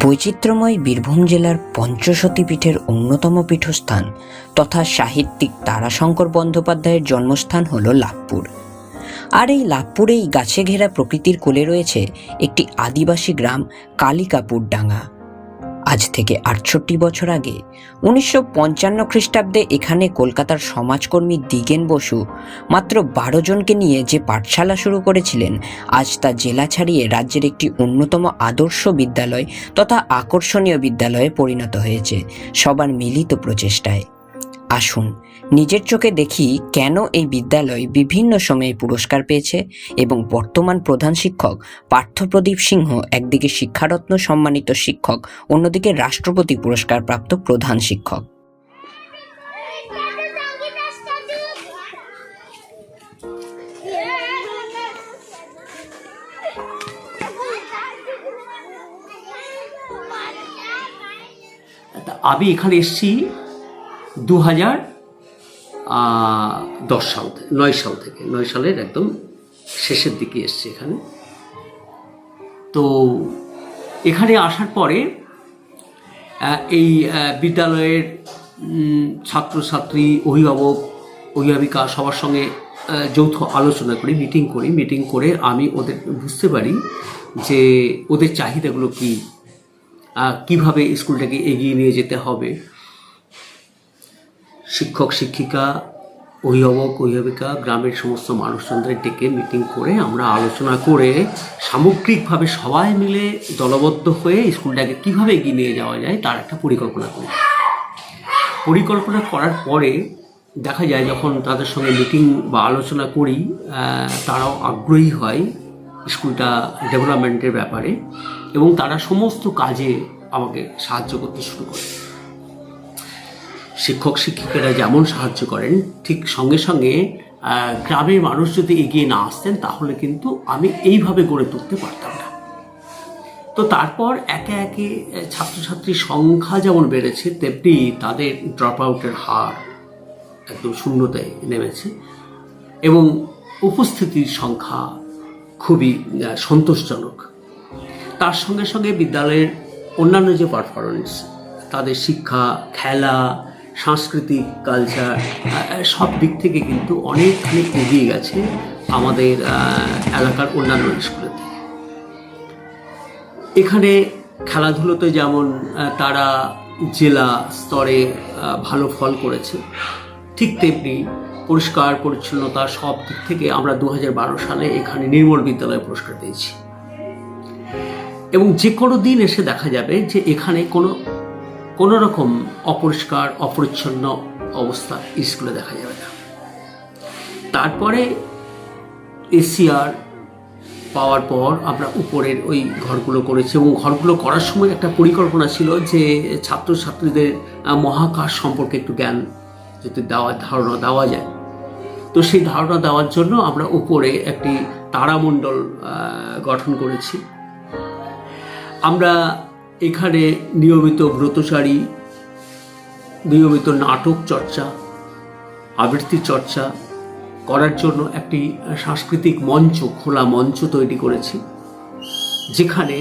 বৈচিত্র্যময় বীরভূম জেলার পঞ্চশতী পীঠের অন্যতম পীঠস্থান তথা সাহিত্যিক তারাশঙ্কর বন্দ্যোপাধ্যায়ের জন্মস্থান হল লাভপুর। আর এই লাভপুরেই গাছে ঘেরা প্রকৃতির কোলে রয়েছে একটি আদিবাসী গ্রাম কালিকাপুর ডাঙ্গা আজ থেকে আটষট্টি বছর আগে উনিশশো পঞ্চান্ন খ্রিস্টাব্দে এখানে কলকাতার সমাজকর্মী দিগেন বসু মাত্র বারো জনকে নিয়ে যে পাঠশালা শুরু করেছিলেন, আজ তা জেলা ছাড়িয়ে রাজ্যের একটি অন্যতম আদর্শ বিদ্যালয় তথা আকর্ষণীয় বিদ্যালয়ে পরিণত হয়েছে সবার মিলিত প্রচেষ্টায়। আসুন নিজের চোখে দেখি কেন এই বিদ্যালয় বিভিন্ন সময়ে পুরস্কার পেয়েছে এবং বর্তমান প্রধান শিক্ষক পার্থপ্রদীপ সিংহ একদিকে শিক্ষারত্ন সম্মানিত শিক্ষক অন্যদিকে রাষ্ট্রপতি পুরস্কার প্রাপ্ত প্রধান শিক্ষক। আমি এখানে এসেছি দু হাজার দশ সাল থেকে, নয় সাল থেকে, নয় সালের একদম শেষের দিকে এসছি এখানে। তো এখানে আসার পরে এই বিদ্যালয়ের ছাত্রছাত্রী, অভিভাবক, অভিভাবিকা সবার সঙ্গে যৌথ আলোচনা করি, মিটিং করি। মিটিং করে আমি ওদের, বুঝতে পারি যে ওদের চাহিদাগুলো কী কীভাবে স্কুলটাকে এগিয়ে নিয়ে যেতে হবে। শিক্ষক, শিক্ষিকা, অভিভাবক, অভিভাবিকা, গ্রামের সমস্ত মানুষজনদের ডেকে মিটিং করে আমরা আলোচনা করে সামগ্রিকভাবে সবাই মিলে দলবদ্ধ হয়ে স্কুলটাকে কীভাবে এগিয়ে নিয়ে যাওয়া যায় তার একটা পরিকল্পনা করি। পরিকল্পনা করার পরে দেখা যায় যখন তাদের সঙ্গে মিটিং বা আলোচনা করি তারাও আগ্রহী হয় স্কুলটা ডেভেলপমেন্টের ব্যাপারে এবং তারা সমস্ত কাজে আমাকে সাহায্য করতে শুরু করে। শিক্ষক শিক্ষিকারা যেমন সাহায্য করেন, ঠিক সঙ্গে সঙ্গে গ্রামের মানুষ যদি এগিয়ে না আসতেন, তাহলে কিন্তু আমি এইভাবে গড়ে তুলতে পারতাম না। তো তারপর একে একে ছাত্রছাত্রীর সংখ্যা যেমন বেড়েছে, তেমনি তাদের ড্রপ আউটের হার একদম শূন্যতায় নেমেছে এবং উপস্থিতির সংখ্যা খুবই সন্তোষজনক। তার সঙ্গে সঙ্গে বিদ্যালয়ের অন্যান্য যে পারফরমেন্স তাদের শিক্ষা, খেলা সাংস্কৃতিক কালচার সব দিক থেকে কিন্তু অনেক অনেকখানি এগিয়ে গেছে আমাদের এলাকার অন্যান্য স্কুলের থেকে এখানে খেলাধুলোতে যেমন তারা জেলা স্তরে ভালো ফল করেছে, ঠিক তেমনি পরিষ্কার পরিচ্ছন্নতা সব দিক থেকে আমরা দু হাজার বারো সালে এখানে নির্মল বিদ্যালয়ে পুরস্কার পেয়েছি। এবং যে কোনো দিন এসে দেখা যাবে যে এখানে কোনো কোনো রকম অপরিষ্কার, অপরিচ্ছন্ন অবস্থা স্কুলে দেখা যাবে না। তারপরে এসিআর পাওয়ার পর আমরা উপরের ওই ঘরগুলো করেছি এবং ঘরগুলো করার সময় একটা পরিকল্পনা ছিল যে ছাত্রছাত্রীদের মহাকাশ সম্পর্কে একটু জ্ঞান যদি দেওয়ার ধারণা দেওয়া যায়। তো সেই ধারণা দেওয়ার জন্য আমরা উপরে একটি তারামণ্ডল গঠন করেছি। আমরা এখানে নিয়মিত ব্রতচারী নিয়মিত নাটক চর্চা, আবৃত্তি চর্চা করার জন্য একটি সাংস্কৃতিক মঞ্চ, খোলা মঞ্চ তৈরি করেছি। যেখানে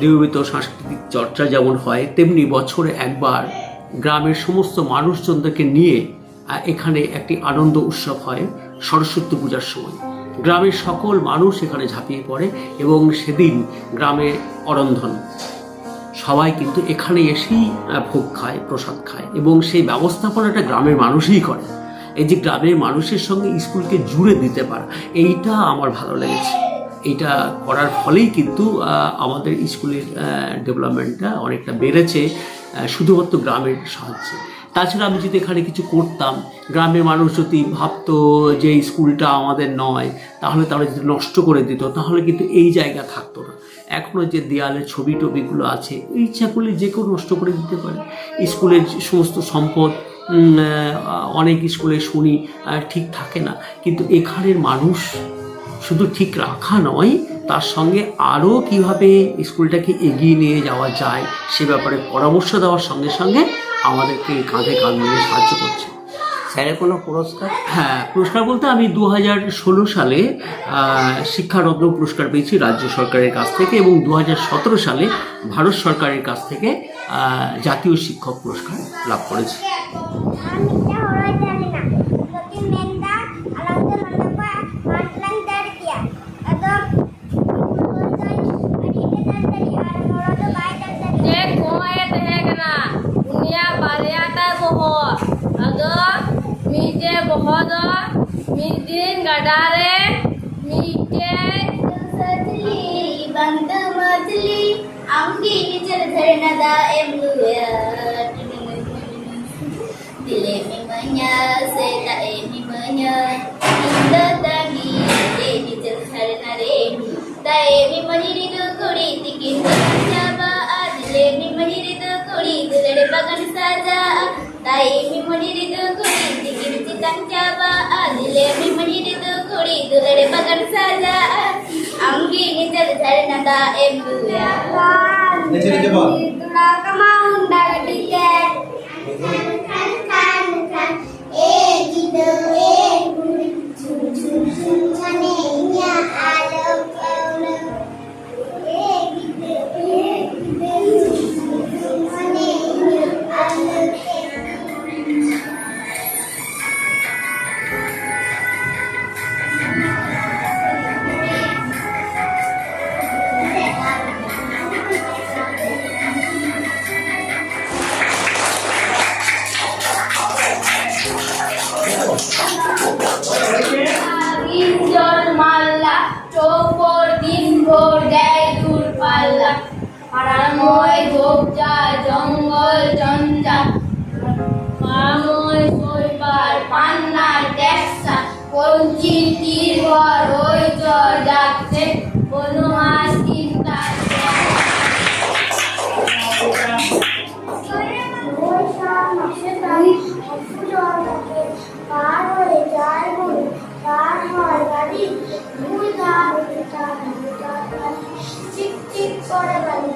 নিয়মিত সাংস্কৃতিক চর্চা যেমন হয়, তেমনি বছরে একবার গ্রামের সমস্ত মানুষজনদেরকে নিয়ে এখানে একটি আনন্দ উৎসব হয় সরস্বতী পূজার সময়। গ্রামের সকল মানুষ এখানে ঝাঁপিয়ে পড়ে এবং সেদিন গ্রামে অরন্ধন। সবাই কিন্তু এখানে এসেই ভোগ খায়, প্রসাদ খায় এবং সেই ব্যবস্থাপনাটা গ্রামের মানুষই করে। এই যে গ্রামের মানুষের সঙ্গে স্কুলকে জুড়ে দিতে পারা, এইটা আমার ভালো লেগেছে। এইটা করার ফলেই কিন্তু আমাদের স্কুলের ডেভেলপমেন্টটা অনেকটা বেড়েছে শুধুমাত্র গ্রামের সাহায্যে। তাছাড়া আমি যদি এখানে কিছু করতাম, গ্রামের মানুষ যদি ভাবতো যে স্কুলটা আমাদের নয়, তাহলে তারা যদি নষ্ট করে দিত, তাহলে কিন্তু এই জায়গা থাকতো না। এখনও যে দেয়ালে ছবি টবিগুলো আছে ইচ্ছা করলে যে কেউ নষ্ট করে দিতে পারে। স্কুলের সমস্ত সম্পদ অনেক স্কুলে শুনি ঠিক থাকে না। কিন্তু এখানের মানুষ শুধু ঠিক রাখা নয়, তার সঙ্গে আরও কীভাবে স্কুলটাকে এগিয়ে নিয়ে যাওয়া যায়, সে ব্যাপারে পরামর্শ দেওয়ার সঙ্গে সঙ্গে আমাদেরকে কাঁধে কাঁধ মিলিয়ে সাহায্য করছে। স্যারের কোনো পুরস্কার? হ্যাঁ পুরস্কার বলতে আমি দু হাজার ষোলো সালে শিক্ষারত্ন পুরস্কার পেয়েছি রাজ্য সরকারের কাছ থেকে এবং দু হাজার সতেরো সালে ভারত সরকারের কাছ থেকে জাতীয় শিক্ষক পুরস্কার লাভ করেছি। मीटे बहुत मीटिंग गडारे मीटे सजली बंद मजली अंगी निचल धरना दा एमलुया दिले में मanya से ताए नि manya इंदा तंगी ए निचल धरना रे ताए नि मनी रे दो कुड़ी तिकिन जाबा ತಾಯಿ ಮುಡಿದು ಕುಡಿದು ಗಿಡಿಸಿ ಕಂಚಾವ ಅದಿಲೆ ಮುಡಿದು ಕುಡಿದು ಗಡೆ ಬಗಡ ಸಾಲ ಅಂಗಿ ನಿಜದ ಧರಣದ ಎಂಬುವ ತುಳಾಕಮ ಉಂಡಾಗಲಿದೆ ট্যাক্সা কঞ্চি তীর ঘর ওই চর যাচ্ছে চিন্তা পার হয়ে যায় বলে পার হয় গাড়ি দুই ধার চিক চিক করে গাড়ি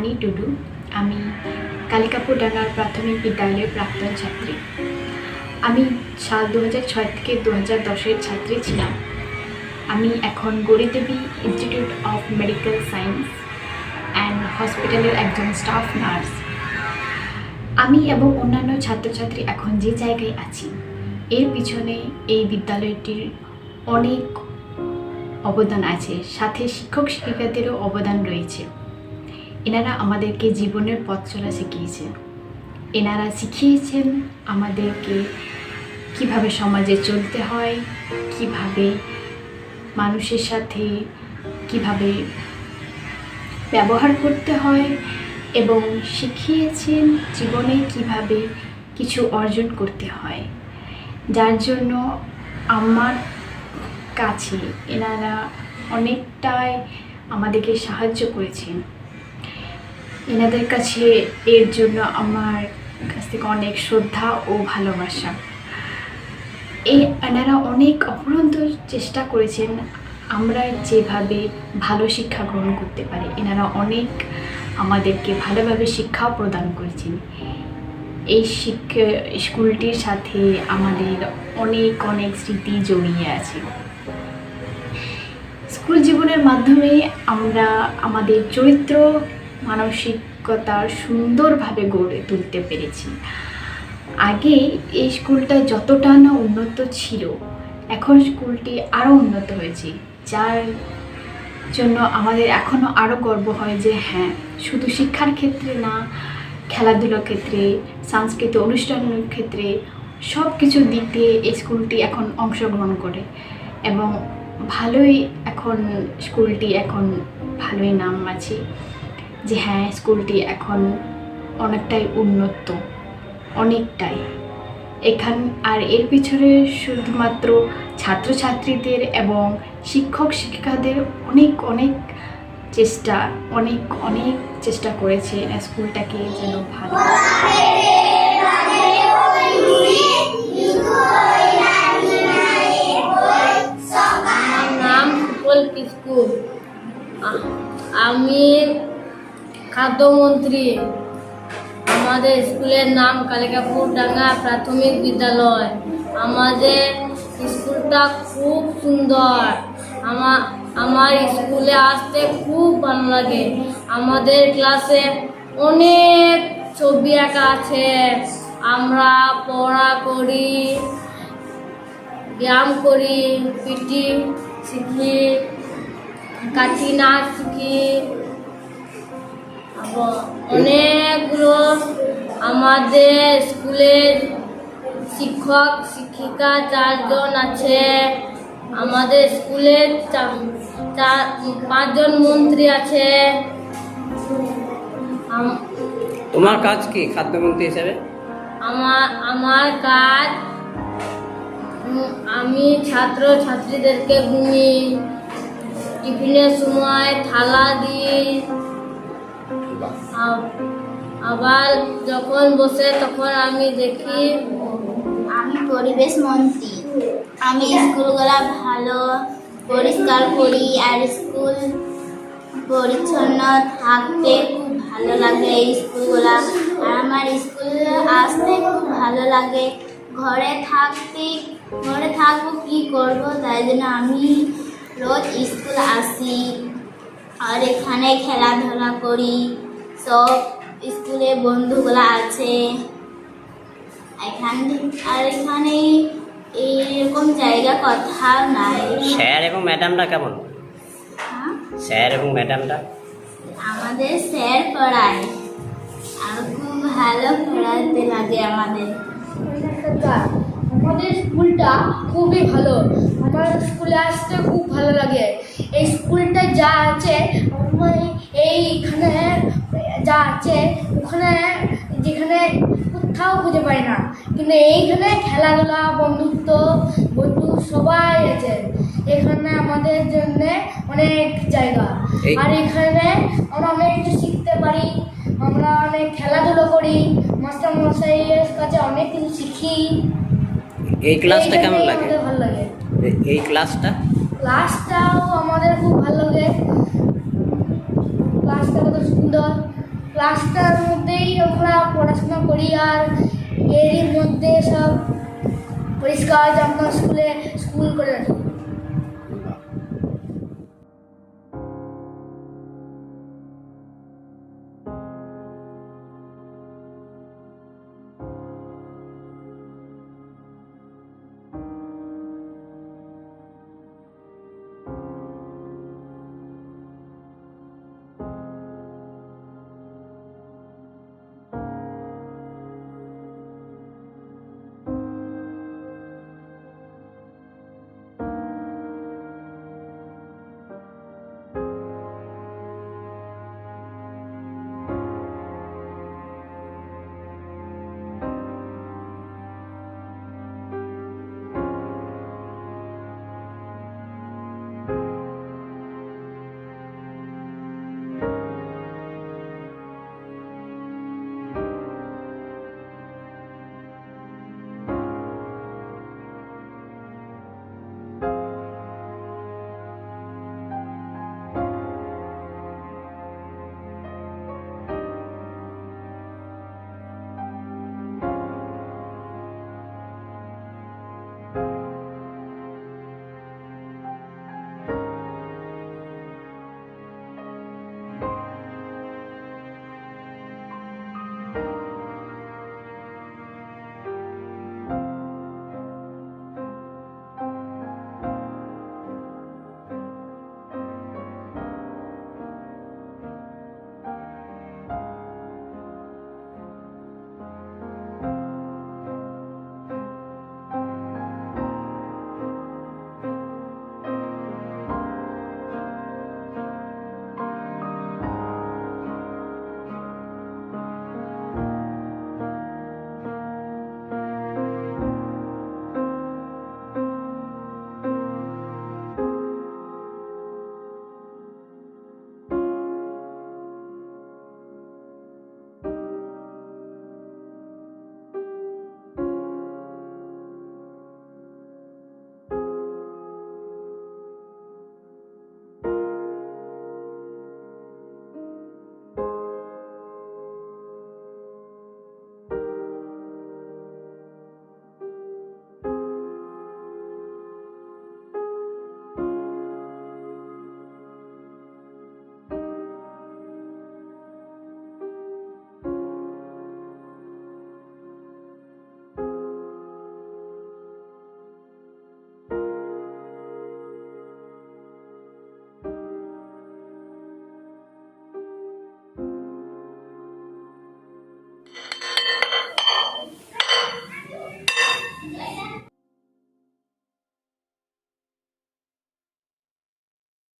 রানী টুডু আমি কালিকাপুর ডাঙ্গার প্রাথমিক বিদ্যালয়ের প্রাক্তন ছাত্রী। আমি সাল দু ছয় থেকে দু হাজার দশের ছাত্রী ছিলাম। আমি এখন Gouridevi institute of medical science and হসপিটালের একজন স্টাফ নার্স। আমি এবং অন্যান্য ছাত্রছাত্রী এখন যে জায়গায় আছি, এর পিছনে এই বিদ্যালয়টির অনেক অবদান আছে। সাথে শিক্ষক শিক্ষিকাদেরও অবদান রয়েছে। এনারা আমাদেরকে জীবনের পথ চলা শিখিয়েছে। এনারা শিখিয়েছেন আমাদেরকে কীভাবে সমাজে চলতে হয়, কীভাবে মানুষের সাথে কীভাবে ব্যবহার করতে হয় এবং শিখিয়েছেন জীবনে কীভাবে কিছু অর্জন করতে হয়। যার জন্য আমার কাছে এনারা অনেকটাই আমাদেরকে সাহায্য করেছেন। এনাদের কাছে এর জন্য আমার কাছ থেকে অনেক শ্রদ্ধা ও ভালোবাসা। এই এনারা অনেক অপরন্ত চেষ্টা করেছেন আমরা যেভাবে ভালো শিক্ষা গ্রহণ করতে পারি। এনারা অনেক আমাদেরকে ভালোভাবে শিক্ষাও প্রদান করেছেন। এই শিক্ষা, স্কুলটির সাথে আমাদের অনেক অনেক স্মৃতি জড়িয়ে আছে। স্কুল জীবনের মাধ্যমে আমরা আমাদের চরিত্র মানসিকতা সুন্দরভাবে গড়ে তুলতে পেরেছি। আগে এই স্কুলটা যতটা না উন্নত ছিল, এখন স্কুলটি আরও উন্নত হয়েছে, যার জন্য আমাদের এখনও আরও গর্ব হয় যে হ্যাঁ শুধু শিক্ষার ক্ষেত্রে না, খেলাধুলার ক্ষেত্রে, সাংস্কৃতিক অনুষ্ঠানের ক্ষেত্রে সব কিছু দিক দিয়ে এই স্কুলটি এখন অংশগ্রহণ করে এবং ভালোই এখন স্কুলটি এখন ভালোই নাম আছে। যে হ্যাঁ স্কুলটি এখন অনেকটাই উন্নত, অনেকটাই। এখান, আর এর পিছনে শুধুমাত্র ছাত্রছাত্রীদের এবং শিক্ষক শিক্ষিকাদের অনেক অনেক চেষ্টা, অনেক অনেক চেষ্টা করেছে স্কুলটাকে যেন ভালো নাম আ- আমি খাদ্যমন্ত্রী, আমাদের স্কুলের নাম কালিকাপুর ডাঙ্গা প্রাথমিক বিদ্যালয়। আমাদের স্কুলটা খুব সুন্দর। আমার আমার স্কুলে আসতে খুব ভালো লাগে। আমাদের ক্লাসে অনেক ছবি আঁকা আছে। আমরা পড়া করি, ব্যায়াম করি পিটি শিখি কাঠি নাচ শিখি। অনেকগুলো আমাদের স্কুলের শিক্ষক শিক্ষিকা চারজন আছে। আমাদের স্কুলের পাঁচজন মন্ত্রী আছে। তোমার কাজ কি খাদ্যমন্ত্রী হিসেবে? আমার আমার কাজ আমি ছাত্র ছাত্রীদেরকে ঘুমি টিফিনের সময় থালা দিই। আবার যখন বসে তখন আমি দেখি আমি পরিবেশ মন্ত্রী। আমি স্কুলগুলো ভালো, পরিষ্কার করি আর স্কুল পরিচ্ছন্ন থাকতে খুব ভালো লাগে স্কুলগুলো। আর আমার স্কুল আসতে খুব ভালো লাগে। ঘরে থাকতে, ঘরে থাকব কি করব তাই জন্য আমি রোজ স্কুল আসি। আর এখানে খেলাধুলা করি। সব স্কুলে বন্ধুগুলো আছে। এখান আর এখানে এইরকম জায়গা কোথাও নাই। স্যার এবং ম্যাডামটা কেমন? হ্যাঁ? স্যার এবং ম্যাডামটা আমাদের স্যার পড়ায়। আর খুব ভালো পড়াতে লাগে আমাদের। আমাদের স্কুলটা খুবই ভালো। আমার স্কুলে আসতে খুব ভালো লাগে। এই স্কুলটা যা আছে আমার এইখানে যা আছে ওখানে যেখানে কোথাও খুঁজে পাই না। কিন্তু এইখানে খেলাধুলা বন্ধুত্ব বন্ধু সবাই আছে। এখানে আমাদের জন্য অনেক জায়গা। আর এখানে আমরা অনেক কিছু শিখতে পারি আমরা অনেক খেলাধুলো করি মাস্টার মশাইয়ের কাছে অনেক কিছু শিখি। এই ক্লাসটা কেমন লাগে? ভালো লাগে। এই ক্লাসটা? ক্লাসটাও আমাদের খুব ভালো লাগে। ক্লাসটা কত সুন্দর। ক্লাসটার মধ্যেই আমরা পড়াশোনা করি আর এরই মধ্যে সব পরিষ্কার জামা স্কুলে স্কুল করে